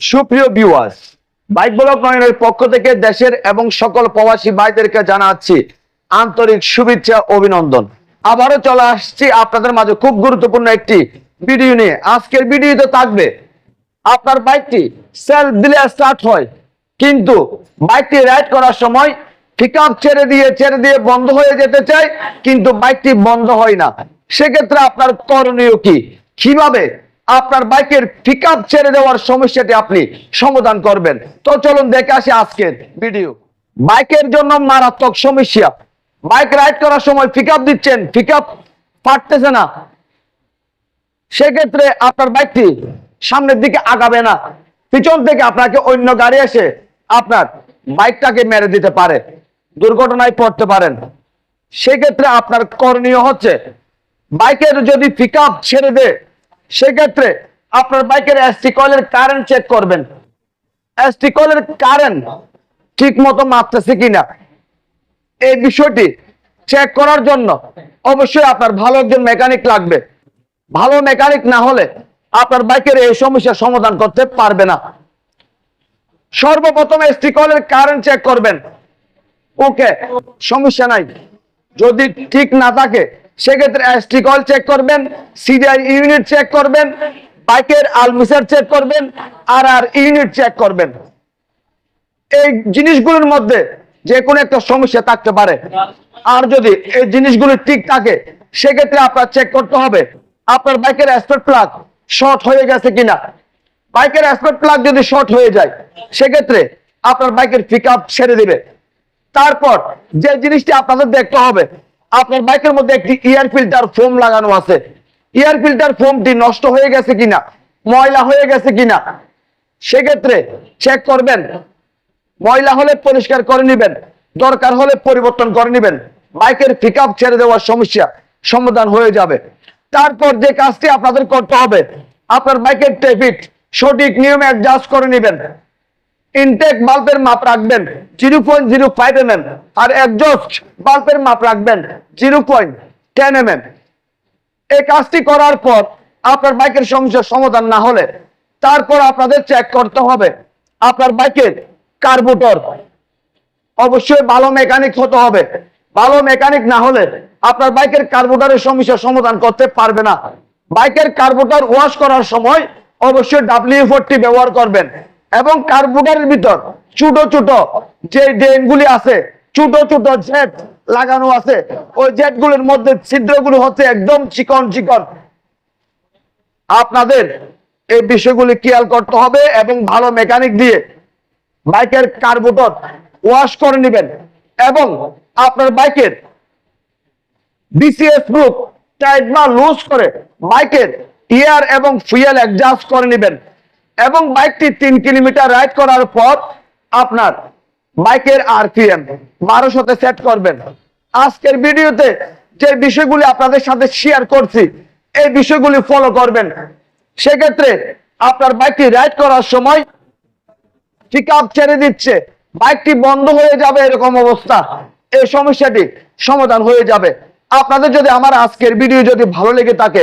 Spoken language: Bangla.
সুপ্রিয় ভিউয়ার্স বাইক ব্লক নয়নের পক্ষ থেকে দেশের এবং সকল প্রবাসী ভাইদেরকে জানাচ্ছি আন্তরিক শুভেচ্ছা, অভিনন্দন। আবারও চলে আসছি আপনাদের মাঝে খুব গুরুত্বপূর্ণ একটি ভিডিও নিয়ে। আজকের ভিডিওতে থাকবে, আপনার বাইকটি সেলফ দিলে স্টার্ট হয়, কিন্তু বাইকটি রাইড করার সময় পিক ছেড়ে দিয়ে ছেড়ে দিয়ে বন্ধ হয়ে যেতে চায়, কিন্তু বাইকটি বন্ধ হয় না। সেক্ষেত্রে আপনার করণীয় কি? কীভাবে আপনার বাইকের পিক ছেড়ে দেওয়ার সমস্যাটি আপনি সমাধান করবেন। তো চলুন দেখে আসি আজকের ভিডিও বাইকের জন্য মারাত্মক সমস্যা। বাইক রাইড করার সময় পিক দিচ্ছেন পিক পারতেছে না। সেক্ষেত্রে আপনার বাইকটি সামনের দিকে আগাবে না। পিছন থেকে আপনাকে অন্য গাড়ি এসে আপনার বাইকটাকে মেরে দিতে পারে। দুর্ঘটনায় পড়তে পারেন। সেক্ষেত্রে আপনার করণীয় হচ্ছে, বাইকের যদি পিক ছেড়ে দেয় সেক্ষেত্রে আপনার বাইকের এসটি কয়েলের কারেন্ট চেক করবেন। এসটি কয়েলের কারেন্ট ঠিক মতো মাপতেছে কিনা। এই বিষয়টি চেক করার জন্য অবশ্যই আপনার ভালো একজন মেকানিক লাগবে। ভালো মেকানিক না হলে আপনার বাইকের এই সমস্যার সমাধান করতে পারবে না। সর্বপ্রথম এসটি কলের কারেন্ট চেক করবেন। ওকে, সমস্যা নাই। যদি ঠিক না থাকে সেক্ষেত্রে এসটি কল চেক করবেন সিডিআই ইউনিট চেক করবেন বাইকের আলমিসার চেক করবেন আর আর ইউনিট চেক করবেন। এই জিনিসগুলোর মধ্যে যে কোনো একটা সমস্যা থাকতে পারে। আর যদি এই জিনিসগুলো ঠিক থাকে, সেক্ষেত্রে আপনার চেক করতে হবে, আপনার বাইকের অ্যাসপেক্ট প্লাগ শর্ট হয়ে গেছে কিনা। বাইকের অ্যাসপেক্ট প্লাগ যদি শর্ট হয়ে যায়, সেক্ষেত্রে আপনার বাইকের পিক আপ ছেড়ে দিবে। তারপর যে জিনিসটি আপনাদের দেখতে হবে আপনার বাইকের মধ্যে একটি এয়ার ফিল্টার ফোম লাগানো আছে। এয়ার ফিল্টার ফোমটি নষ্ট হয়ে গেছে কিনা? ময়লা হয়ে গেছে কিনা? সেক্ষেত্রে চেক করবেন। ময়লা হলে পরিষ্কার করে নেবেন। দরকার হলে পরিবর্তন করে নেবেন। বাইকের পিক ছেড়ে দেওয়ার সমস্যা সমাধান হয়ে যাবে। তারপর যে কাজটি আপনাদের করতে হবে, আপনার বাইকের ট্রাফিক সঠিক নিয়মে অ্যাডজাস্ট করে নেবেন। ইনটেক বাল্বের মাপ রাখবেন zero point zero five M M আর একজস্ট বাল্বের মাপ রাখবেন zero point ten M M এই কাজটি করার পর আপনার বাইকের সমস্যার সমাধান না হলে তারপর আপনাদের চেক করতে হবে আপনার বাইকের কার্বোটর অবশ্যই ভালো মেকানিক হতে হবে। ভালো মেকানিক না হলে আপনার বাইকের কার্বোটারের সমস্যার সমাধান করতে পারবে না। বাইকের কার্বোটার ওয়াশ করার সময় অবশ্যই ডাব্লিউ ফোরটি ব্যবহার করবেন। এবং কার্বোটারের ভিতর ছোট ছোট যে ড্রেনগুলি আছে, ছোট ছোট জেট লাগানো আছে, ওই জেটগুলোর মধ্যে ছিদ্রগুলো হচ্ছে একদম চিকন চিকন। আপনাদের এই বিষয়গুলি খেয়াল করতে হবে এবং ভালো মেকানিক দিয়ে বাইকের কার্বোটর ওয়াশ করে নেবেন এবং আপনার বাইকের বিসিএস প্রুফ টাইট বা লুজ করে বাইকের ইয়ার এবং ফুয়েল অ্যাডজাস্ট করে নেবেন। এবং বাইকটি তিন কিলোমিটার রাইড করার পর আপনার বাইকের আরপিএম বারোশোতে সেট করবেন। আজকের ভিডিওতে যে বিষয়গুলি আপনাদের সাথে শেয়ার করছি, এই বিষয়গুলি ফলো করবেন। সেক্ষেত্রে আপনার বাইকটি রাইড করার সময় পিক ছেড়ে দিচ্ছে, বাইকটি বন্ধ হয়ে যাবে এরকম অবস্থা, এই সমস্যাটি সমাধান হয়ে যাবে। আপনাদের যদি আমার আজকের ভিডিও যদি ভালো লেগে থাকে